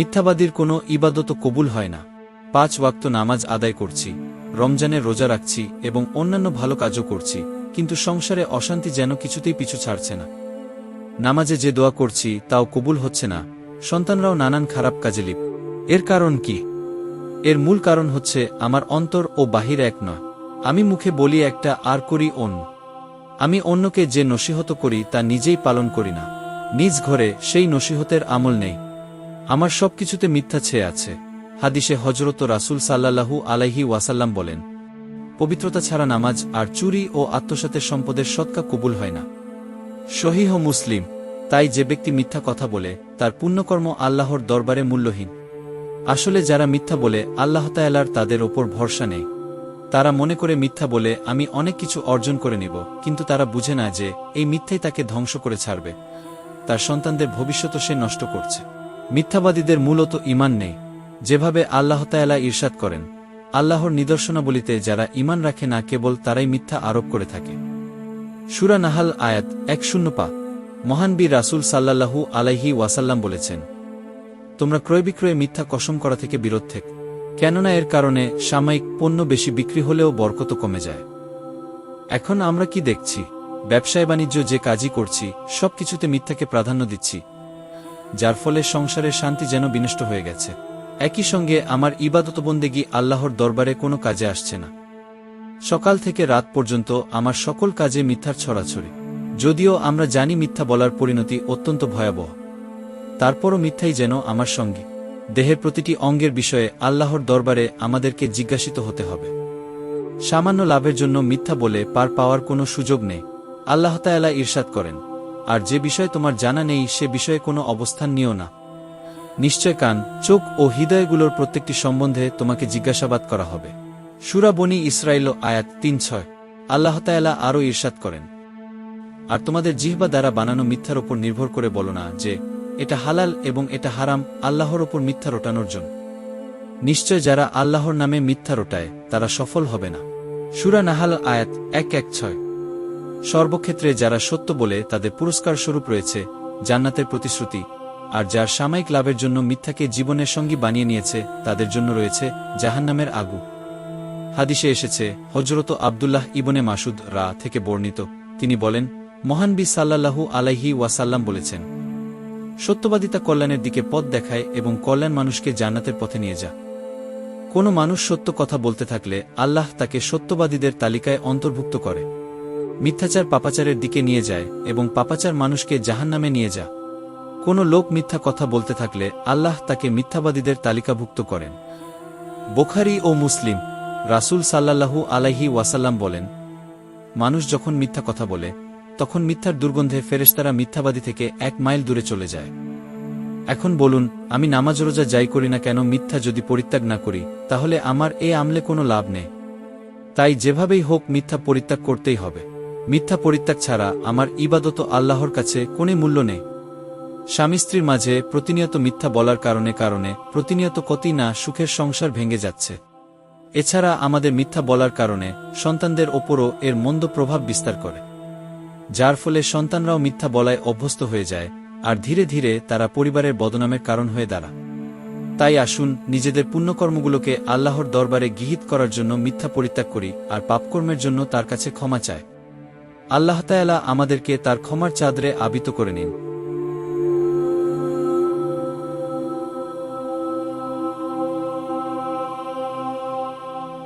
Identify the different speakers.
Speaker 1: মিথ্যাবাদীর কোনো ইবাদত কবুল হয় না। পাঁচ ওয়াক্ত নামাজ আদায় করছি, রমজানে রোজা রাখছি এবং অন্যান্য ভালো কাজও করছি, কিন্তু সংসারে অশান্তি যেন কিছুতেই পিছু ছাড়ছে না। নামাজে যে দোয়া করছি তাও কবুল হচ্ছে না, সন্তানরাও নানান খারাপ কাজে লিপ এর কারণ কি? এর মূল কারণ হচ্ছে আমার অন্তর ও বাহির এক নয়। আমি মুখে বলি একটা, আর করি অন্য। আমি অন্যকে যে নসিহত করি তা নিজেই পালন করি না। নিজ ঘরে সেই নসিহতের আমল নেই। আমার সবকিছুতে মিথ্যা ছেয়ে আছে। হাদিসে হজরত রাসূল সাল্লাল্লাহু আলাইহি ওয়াসাল্লাম বলেন, পবিত্রতা ছাড়া নামাজ আর চুরি ও আত্মসাতের সম্পদের সৎকা কবুল হয় না। সহিহ মুসলিম, তাই যে ব্যক্তি মিথ্যা কথা বলে, তার পুণ্যকর্ম আল্লাহর দরবারে মূল্যহীন। আসলে যারা মিথ্যা বলে, আল্লাহ তায়ালার তাদের ওপর ভরসা নেই। তারা মনে করে মিথ্যা বলে, আমি অনেক কিছু অর্জন করে নেব, কিন্তু তারা বুঝে না যে, এই মিথ্যাই তাকে ধ্বংস করে ছাড়বে। তার সন্তানদের ভবিষ্যৎ সে নষ্ট করছে। মিথ্যাবাদীদের মূলত ইমান নেই। যেভাবে আল্লাহ তায়ালা ঈর্ষাদ করেন, আল্লাহর নিদর্শনাবলিতে যারা ইমান রাখে না, কেবল তারাই মিথ্যা আরোপ করে থাকে। সুরা নাহাল আয়াত এক শূন্য পা। মহান বীর রাসুল সাল্লাল্লাহু আলাইহি ওয়াসাল্লাম বলেছেন, তোমরা ক্রয় বিক্রয়ে মিথ্যা কসম করা থেকে বিরোধ থেক, কেননা এর কারণে সাময়িক পণ্য বেশি বিক্রি হলেও বরকত কমে যায়। এখন আমরা কি দেখছি? ব্যবসায় বাণিজ্য যে কাজই করছি, সবকিছুতে মিথ্যাকে প্রাধান্য দিচ্ছি। যার ফলে সংসারের শান্তি যেন বিনষ্ট হয়ে গেছে। একই সঙ্গে আমার ইবাদতবন্দেগী আল্লাহর দরবারে কোনো কাজে আসছে না। সকাল থেকে রাত পর্যন্ত আমার সকল কাজে মিথ্যার ছড়াছড়ি। যদিও আমরা জানি মিথ্যা বলার পরিণতি অত্যন্ত ভয়াবহ। তারপরও মিথ্যাই যেন আমার সঙ্গী। দেহের প্রতিটি অঙ্গের বিষয়ে আল্লাহর দরবারে আমাদেরকে জিজ্ঞাসিত হতে হবে। সামান্য লাভের জন্য মিথ্যা বলে পার পাওয়ার কোনো সুযোগ নেই। আল্লাহ তায়ালা ঈর্ষাদ করেন। আর যে বিষয়ে তোমার জানা নেই, সে বিষয়ে কোনো অবস্থান নিও না। নিশ্চয় কান, চোখ ও হৃদয়গুলোর প্রত্যেকটি সম্বন্ধে তোমাকে জিজ্ঞাসাবাদ করা হবে। সুরা বনি ইসরায়েল আয়াত তিন ছয়। আল্লাহ তায়ালা আরও ঈর্ষাদ করেন। আর তোমাদের জিহ্বা দ্বারা বানানো মিথ্যার ওপর নির্ভর করে বলো না যে, এটা হালাল এবং এটা হারাম আল্লাহর ওপর মিথ্যা রোটানোর জন্য। নিশ্চয় যারা আল্লাহর নামে মিথ্যা রোটায়, তারা সফল হবে না। সুরা নাহাল আয়াত এক এক ছয়। সর্বক্ষেত্রে যারা সত্য বলে তাদের পুরস্কার স্বরূপ রয়েছে, জান্নাতের প্রতিশ্রুতি, আর যার সাময়িক লাভের জন্য মিথ্যাকে জীবনের সঙ্গী বানিয়ে নিয়েছে, তাদের জন্য রয়েছে জাহান্নামের আগু। হাদিসে এসেছে হজরত আবদুল্লাহ ইবনে মাসুদ রা থেকে বর্ণিত, তিনি বলেন, মহান বি সাল্লাল্লাহু আলাইহি ওয়াসাল্লাম বলেছেন, সত্যবাদিতা কল্যাণের দিকে পথ দেখায় এবং কল্যাণ মানুষকে জান্নাতের পথে নিয়ে যা। কোনো মানুষ সত্য কথা বলতে থাকলে আল্লাহ তাকে সত্যবাদীদের তালিকায় অন্তর্ভুক্ত করে। মিথ্যাচার পাপাচারের দিকে নিয়ে যায় এবং পাপাচার মানুষকে জাহান্নামে নিয়ে যা। কোনো লোক মিথ্যা কথা বলতে থাকলে আল্লাহ তাকে মিথ্যাবাদীদের তালিকাভুক্ত করেন। বোখারি ও মুসলিম রাসূল সাল্লাল্লাহু আলাইহি ওয়াসাল্লাম বলেন, মানুষ যখন মিথ্যা কথা বলে, তখন মিথ্যার দুর্গন্ধে ফেরেশতারা মিথ্যাবাদী থেকে এক মাইল দূরে চলে যায়। এখন বলুন, আমি নামাজ রোজা যাই করি না কেন মিথ্যা যদি পরিত্যাগ না করি, তাহলে আমার এ আমলে কোনো লাভ নেই। তাই যেভাবেই হোক মিথ্যা পরিত্যাগ করতেই হবে। মিথ্যা পরিত্যাগ ছাড়া আমার ইবাদত আল্লাহর কাছে কোনো মূল্য নেই। স্বামী স্ত্রীর মাঝে প্রতিনিয়ত মিথ্যা বলার কারণে কারণে প্রতিনিয়ত কতই না সুখের সংসার ভেঙে যাচ্ছে। এছাড়া আমাদের মিথ্যা বলার কারণে সন্তানদের ওপরও এর মন্দ প্রভাব বিস্তার করে। যার ফলে সন্তানরাও মিথ্যা বলায় অভ্যস্ত হয়ে যায়, আর ধীরে ধীরে তারা পরিবারের বদনামের কারণ হয়ে দাঁড়া তাই আসুন নিজেদের পুণ্যকর্মগুলোকে আল্লাহর দরবারে গৃহীত করার জন্য মিথ্যা পরিত্যাগ করি, আর পাপকর্মের জন্য তার কাছে ক্ষমা চায় আল্লাহ তায়ালা আমাদেরকে তার ক্ষমার চাঁদরে আবিত করে নিন।